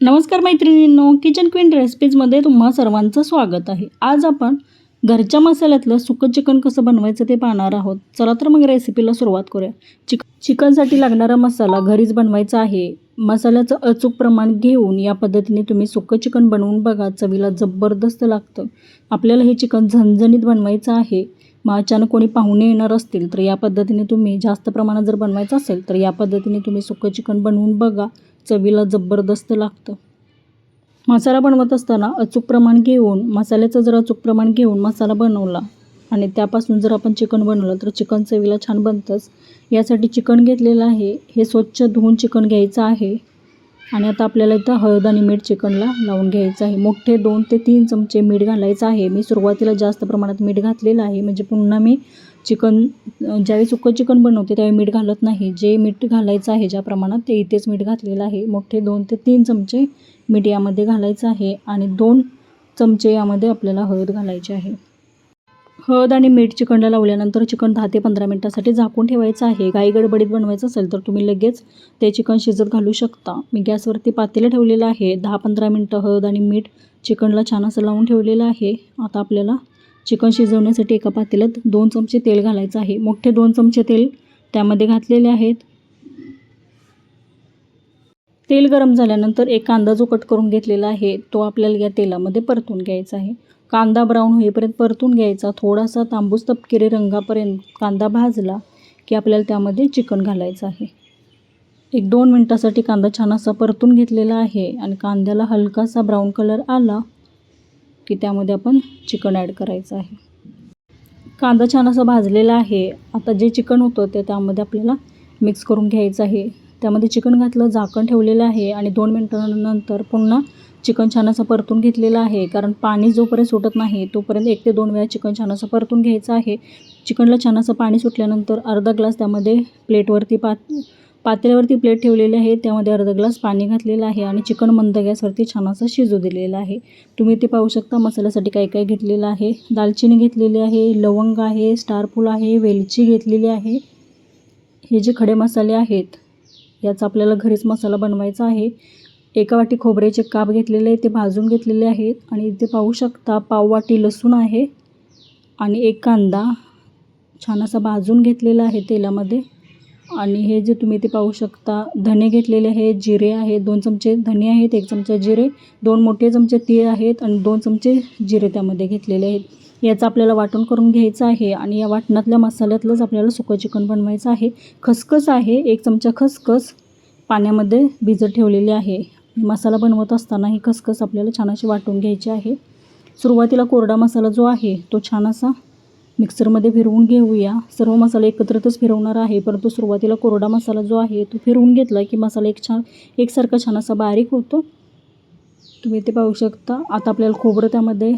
नमस्कार मैत्रिणींनो kitchen queen रेसिपीजमध्ये तुम्हा सर्वांचं स्वागत आहे. आज आपण घरच्या मसाल्यातलं सुकं चिकन कसं बनवायचं ते पाहणार आहोत. चला तर मग रेसिपीला सुरुवात करूया. चिक चिकनसाठी लागणारा मसाला घरीच बनवायचा आहे. मसाल्याचं अचूक प्रमाण घेऊन या पद्धतीने तुम्ही सुकं चिकन बनवून बघा. चवीला जबरदस्त लागतं. आपल्याला हे चिकन झणझणीत बनवायचं आहे. मग अचानक कोणी पाहुणे येणार असतील तर या पद्धतीने तुम्ही जास्त प्रमाणात जर बनवायचं असेल तर या पद्धतीने तुम्ही सुकं चिकन बनवून बघा. चवीला जबरदस्त लागतं. मसाला बनवत असताना अचूक प्रमाण घेऊन मसाल्याचं जर अचूक प्रमाण घेऊन मसाला बनवला आणि त्यापासून जर आपण चिकन बनवलं तर चिकन चवीला छान बनतंच. यासाठी चिकन घेतलेलं आहे. हे स्वच्छ धुवून चिकन घ्यायचं आहे. आणि आता आपल्याला इथं हळद आणि मीठ चिकनला लावून घ्यायचं आहे. मोठे दोन ते तीन चमचे मीठ घालायचं आहे. मी सुरुवातीला जास्त प्रमाणात मीठ घातलेलं आहे. म्हणजे पुन्हा मी चिकन ज्यावेळी सुकं चिकन बनवते त्यावेळी मीठ घालत नाही. जे मीठ घालायचं आहे ज्या प्रमाणात ते इथेच मीठ घातलेलं आहे. मोठे दोन ते तीन चमचे मीठ यामध्ये घालायचं आहे आणि दोन चमचे यामध्ये आपल्याला हळद घालायची आहे. हळद आणि मीठ चिकनला लावल्यानंतर चिकन दहा ते पंधरा मिनटासाठी झाकून ठेवायचं आहे. गाई गडबडीत बनवायचं असेल तर तुम्ही लगेच ते चिकन शिजत घालू शकता. मी गॅसवरती पातेलं ठेवलेलं आहे. दहा पंधरा मिनटं हळद आणि मीठ चिकनला छान असं लावून ठेवलेलं आहे. आता आपल्याला चिकन शिजवण्यासाठी एका पातेल्यात दोन चमचे तेल घालायचं आहे. मोठे दोन चमचे तेल त्यामध्ये घातलेले आहेत. तेल गरम झाल्यानंतर एक कांदा जो कट करून घेतलेला आहे तो आपल्याला या तेलामध्ये परतून घ्यायचा आहे. कांदा ब्राऊन होईपर्यंत परतून घ्यायचा. थोडासा तांबूस तपकिरी रंगापर्यंत कांदा भाजला की आपल्याला त्यामध्ये चिकन घालायचं आहे. एक दोन मिनटासाठी कांदा छान असा परतून घेतलेला आहे आणि कांद्याला हलकासा ब्राऊन कलर आला की त्यामध्ये आपण चिकन ॲड करायचं आहे. कांदा छान असा भाजलेला आहे. आता जे चिकन होतं ते त्यामध्ये आपल्याला मिक्स करून घ्यायचं आहे. त्यामध्ये चिकन घातलं झाकण ठेवलेलं आहे आणि दोन मिनटानंतर पुन्हा चिकन छान असं परतून घेतलेलं आहे. कारण पाणी जोपर्यंत सुटत नाही तोपर्यंत एक ते दोन वेळा चिकन छान असं परतून घ्यायचं आहे. चिकनला छान असं पाणी सुटल्यानंतर अर्धा ग्लास त्यामध्ये प्लेटवरती पात पातेल्यावरती प्लेट ठेवलेली आहे. त्यामध्ये अर्धा ग्लास पाणी घातलेलं आहे आणि चिकन मंद गॅसवरती छान असं शिजू दिलेलं आहे. तुम्ही ते पाहू शकता मसाल्यासाठी काय काय घेतलेलं आहे. दालचिनी घेतलेली आहे लवंग आहे स्टारफूल आहे वेलची घेतलेली आहे. हे जे खडे मसाले आहेत याचा आपल्याला घरीच मसाला बनवायचा आहे. एका वाटी खोबऱ्याचे काप घेतलेले ते भाजून घेतलेले आहेत आणि इथे पाहू शकता पाववाटी लसूण आहे आणि एक कांदा छान असा भाजून घेतलेला आहे तेलामध्ये. आणि हे जे तुम्ही ते पाहू शकता धने घेतलेले आहेत जिरे आहेत दोन चमचे धने आहेत एक चमचा जिरे दोन मोठे चमचे तीळ आहेत आणि दोन चमचे जिरे त्यामध्ये घेतलेले आहेत. याचं आपल्याला वाटण करून घ्यायचं आहे आणि या वाटणातल्या मसाल्यातलंच आपल्याला सुकं चिकन बनवायचं आहे. खसखस आहे एक चमचा खसखस पाण्यामध्ये भिजत ठेवलेली आहे. मसाला बनवत असताना ही खसखस आपल्याला छान अशी वाटून घ्यायची आहे. सुरुवातीला कोरडा मसाला जो आहे तो छान असा मिक्सरमध्ये फिरवून घेऊया. सर्व मसाले एकत्रच फिरवणार आहे परंतु सुरुवातीला कोरडा मसाला जो आहे तो फिरवून घेतला की मसाला एक छान एकसारखा छान असा बारीक होतो. तुम्ही ते पाहू शकता. आता आपल्याला खोबरं त्यामध्ये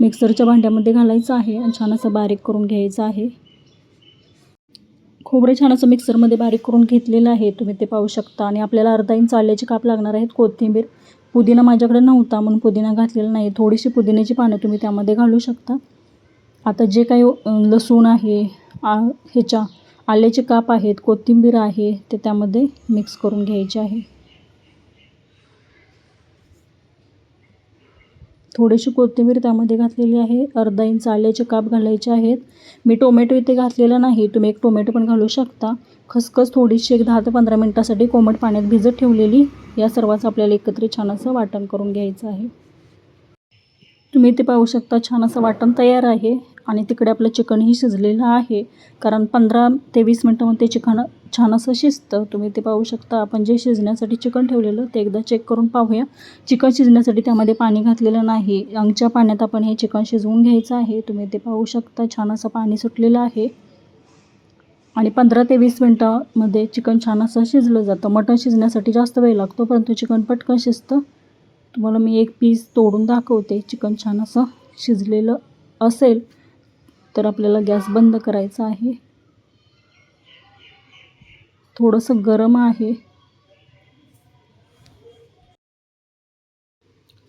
मिक्सरच्या भांड्यामध्ये घालायचं आहे आणि छान असं बारीक करून घ्यायचं आहे. खोबरे छान असं मिक्सरमध्ये बारीक करून घेतलेलं आहे. तुम्ही ते पाहू शकता. आणि आपल्याला अर्धा इंच आल्याचे काप लागणार आहेत. कोथिंबीर पुदिना माझ्याकडे नव्हता म्हणून पुदिना घातलेला नाही. थोडीशी पुदिन्याची पानं तुम्ही त्यामध्ये घालू शकता. आता जे काही लसूण आहे आ ह्याच्या आल्याचे काप आहेत कोथिंबीर आहे ते त्यामध्ये मिक्स करून घ्यायचे आहे. थोडीशी कोथिंबीर त्यामध्ये घातलेली आहे. अर्धा इंच आल्याचे काप घालायचे आहेत. मी टोमॅटो इथे घातलेला नाही. तुम्ही एक टोमॅटो पण घालू शकता. खसखस थोडीशी एक दहा ते पंधरा मिनटासाठी कोमट पाण्यात भिजत ठेवलेली. या सर्वांचं आपल्याला एकत्रित छान असं वाटण करून घ्यायचं आहे. तुम्ही ते पाहू शकता छान असं वाटण तयार आहे. आणि तिकडे आपलं चिकनही शिजलेलं आहे. कारण पंधरा ते वीस मिनटामध्ये ते चिकन छान असं शिजतं. तुम्ही ते पाहू शकता. आपण जे शिजण्यासाठी चिकन ठेवलेलं ते एकदा चेक करून पाहूया. चिकन शिजण्यासाठी त्यामध्ये पाणी घातलेलं नाही. अंगच्या पाण्यात आपण हे चिकन शिजवून घ्यायचं आहे. तुम्ही ते पाहू शकता. छान असं पाणी सुटलेलं आहे. आणि पंधरा ते वीस मिनटामध्ये चिकन छान असं शिजलं जातं. मटण शिजण्यासाठी जास्त वेळ लागतो परंतु चिकन पटकन शिजतं. तुम्हाला मी एक पीस तोडून दाखवते. चिकन छान असं शिजलेलं असेल तर आपल्याला गॅस बंद करायचा आहे. थोडंसं गरम आहे.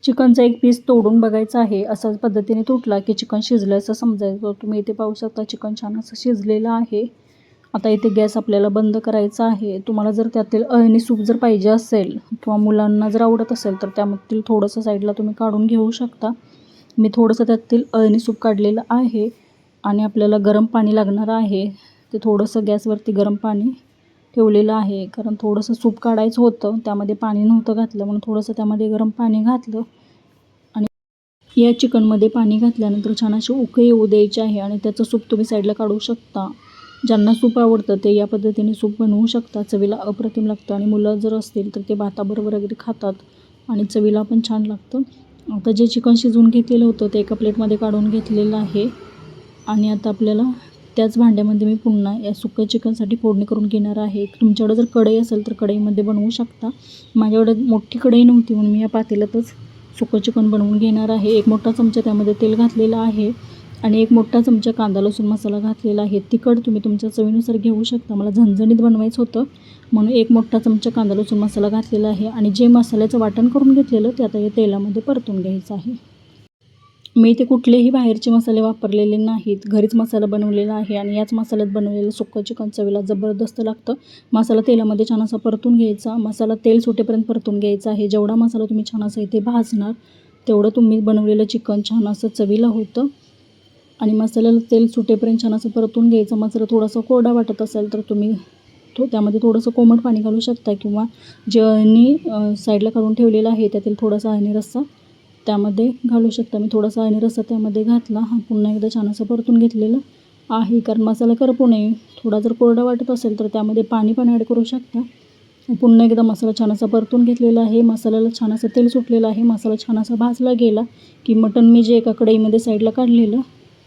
चिकनचा एक पीस तोडून बघायचा आहे. अशाच पद्धतीने तुटला की चिकन शिजलं असं समजायचं. तुम्ही इथे पाहू शकता चिकन छान असं शिजलेलं आहे. आता इथे गॅस आपल्याला बंद करायचा आहे. तुम्हाला जर त्यातील अळणी सूप जर पाहिजे असेल किंवा मुलांना जर आवडत असेल तर त्यामधील थोडंसं साईडला तुम्ही काढून घेऊ शकता. मी थोडंसं त्यातील अळणी सूप काढलेलं आहे आणि आपल्याला गरम पाणी लागणार आहे. ते थोडंसं गॅसवरती गरम पाणी ठेवलेलं आहे. कारण थोडंसं सूप काढायचं होतं. त्यामध्ये पाणी नव्हतं घातलं. म्हणून थोडंसं त्यामध्ये गरम पाणी घातलं. आणि या चिकनमध्ये पाणी घातल्यानंतर छान अशी उकळी येऊ द्यायची आहे. आणि त्याचं सूप तुम्ही साईडला काढू शकता. ज्यांना सूप आवडतं ते या पद्धतीने सूप बनवू शकता. चवीला अप्रतिम लागतं. आणि मुलं जर असतील तर ते भाताबरोबर वगैरे खातात. आणि चवीला पण छान लागतं. आता जे चिकन शिजवून घेतलेलं होतं ते एका प्लेटमध्ये काढून घेतलेलं आहे. आणि आता आपल्याला त्याच भांड्यामध्ये मी पुन्हा या सुक्या चिकनसाठी फोडणी करून घेणार आहे. तुमच्याकडे जर कढई असेल तर कढईमध्ये बनवू शकता. माझ्याकडे मोठी कढई नव्हती म्हणून मी या पातेल्यातच सुकं चिकन बनवून घेणार आहे. एक मोठा चमचा त्यामध्ये तेल घातलेलं आहे आणि एक मोठा चमचा कांदा लसूण मसाला घातलेला आहे. तिखट तुम्ही तुमच्या चवीनुसार घेऊ शकता. मला झणझणीत बनवायचं होतं म्हणून एक मोठा चमचा कांदा लसूण मसाला घातलेला आहे आणि जे मसाल्याचं वाटण करून घेतलेलं ते आता या तेलामध्ये परतून घ्यायचं आहे. मी इथे कुठलेही बाहेरचे मसाले वापरलेले नाहीत. घरीच मसाला बनवलेला आहे आणि याच मसाल्यात बनवलेलं सुक्कं चिकन चवीला जबरदस्त लागतं. मसाला तेलामध्ये छान असा परतून घ्यायचा. मसाला तेल सुटेपर्यंत परतून घ्यायचा आहे. जेवढा मसाला तुम्ही छान असा इथे भाजणार तेवढं तुम्ही बनवलेलं चिकन छान असं चवीला होतं. आणि मसाल्याला तेल सुटेपर्यंत छान असं परतून घ्यायचं. मसाला थोडासा कोरडा वाटत असेल तर तुम्ही तो त्यामध्ये थोडंसं कोमट पाणी घालू शकता किंवा जे अळणी साईडला काढून ठेवलेलं आहे त्यातील थोडासा अळणी रस्सा त्यामध्ये घालू शकता. मी थोडासा आणि रस्सा त्यामध्ये घातला. हा पुन्हा एकदा छान असं परतून घेतलेलं आहे. कारण मसाला करपू नये. थोडा जर कोरडा वाटत असेल तर त्यामध्ये पाणी पण ॲड करू शकता. पुन्हा एकदा मसाला छान असा परतून घेतलेला आहे. मसाल्याला छान असं तेल सुटलेलं आहे. मसाला छान असा भाजला गेला की मटण मी जे एका कढईमध्ये साईडला काढलेलं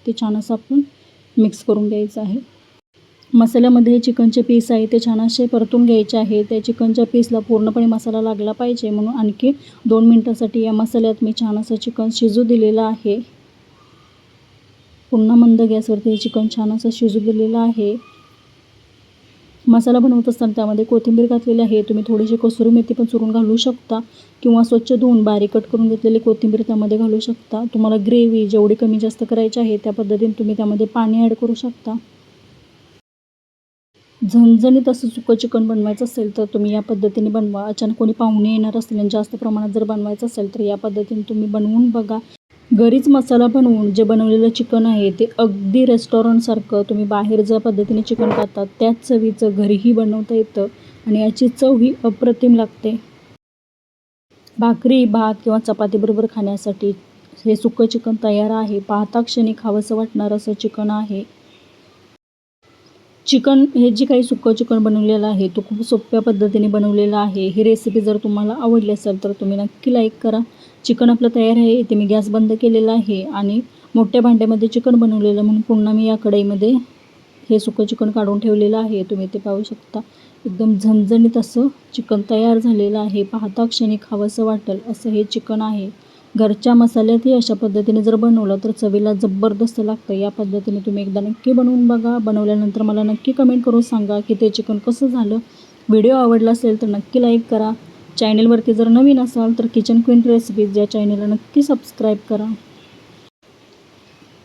ते छान असं आपण मिक्स करून घ्यायचं आहे. मसाल्यामध्ये चिकनचे पीस आहे ते छान असे परतून घ्यायचे आहे त्या चिकनच्या पीसला पूर्णपणे मसाला लागला पाहिजे. म्हणून आणखी दोन मिनटासाठी या मसाल्यात मी छान असं चिकन शिजू दिलेलं आहे. पुन्हा मंद गॅसवरती हे चिकन छान असं शिजू दिलेलं आहे. मसाला बनवत असताना त्यामध्ये कोथिंबीर घातलेली आहे. तुम्ही थोडीशी कसुरी मेथी पण चुरून घालू शकता किंवा स्वच्छ धुवून बारीक कट करून घेतलेली कोथिंबीर त्यामध्ये घालू शकता. तुम्हाला ग्रेव्ही जेवढी कमी जास्त करायची आहे त्या पद्धतीने तुम्ही त्यामध्ये पाणी ॲड करू शकता. झणझणीत असं सुकं चिकन बनवायचं असेल तर तुम्ही या पद्धतीने बनवा. अचानक कोणी पाहुणे येणार असतील आणि जास्त प्रमाणात जर बनवायचं असेल तर या पद्धतीने तुम्ही बनवून बघा. घरीच मसाला बनवून जे बनवलेलं चिकन आहे ते अगदी रेस्टॉरंटसारखं तुम्ही बाहेर ज्या पद्धतीने चिकन खातात त्याच चवीचं घरीही बनवता येतं आणि याची चव ही अप्रतिम लागते. भाकरी भात किंवा चपातीबरोबर खाण्यासाठी हे सुकं चिकन तयार आहे. पाहता क्षणी खावंसं वाटणारं असं चिकन आहे. चिकन हे जे काही सुकं चिकन बनवलेलं आहे तो खूप सोप्या पद्धतीने बनवलेलं आहे. ही रेसिपी जर तुम्हाला आवडली असेल तर तुम्ही नक्की लाईक करा. चिकन आपलं तयार आहे इथे मी गॅस बंद केलेला आहे आणि मोठ्या भांड्यामध्ये चिकन बनवलेलं म्हणून पुन्हा मी या कढईमध्ये हे सुकं चिकन काढून ठेवलेलं आहे. तुम्ही ते पाहू शकता एकदम झणझणीत असं चिकन तयार झालेलं आहे. पाहता क्षणी खावंसं वाटेल असं हे चिकन आहे. घरच्या मसाल्यातही अशा पद्धतीने जर बनवलं तर चवीला जबरदस्त लागतं. या पद्धतीने तुम्ही एकदा नक्की बनवून बघा. बनवल्यानंतर मला नक्की कमेंट करून सांगा की ते चिकन कसं झालं. व्हिडिओ आवडला असेल तर नक्की लाईक करा. चॅनेलवरती जर नवीन असाल तर किचन क्वीन रेसिपीज या चॅनेलला नक्की सबस्क्राईब करा.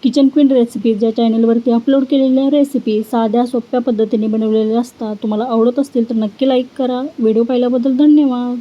किचन क्वीन रेसिपीज या चॅनेलवरती अपलोड केलेल्या रेसिपी साध्या सोप्या पद्धतीने बनवलेल्या असतात. तुम्हाला आवडत असतील तर नक्की लाईक करा. व्हिडिओ पाहिल्याबद्दल धन्यवाद.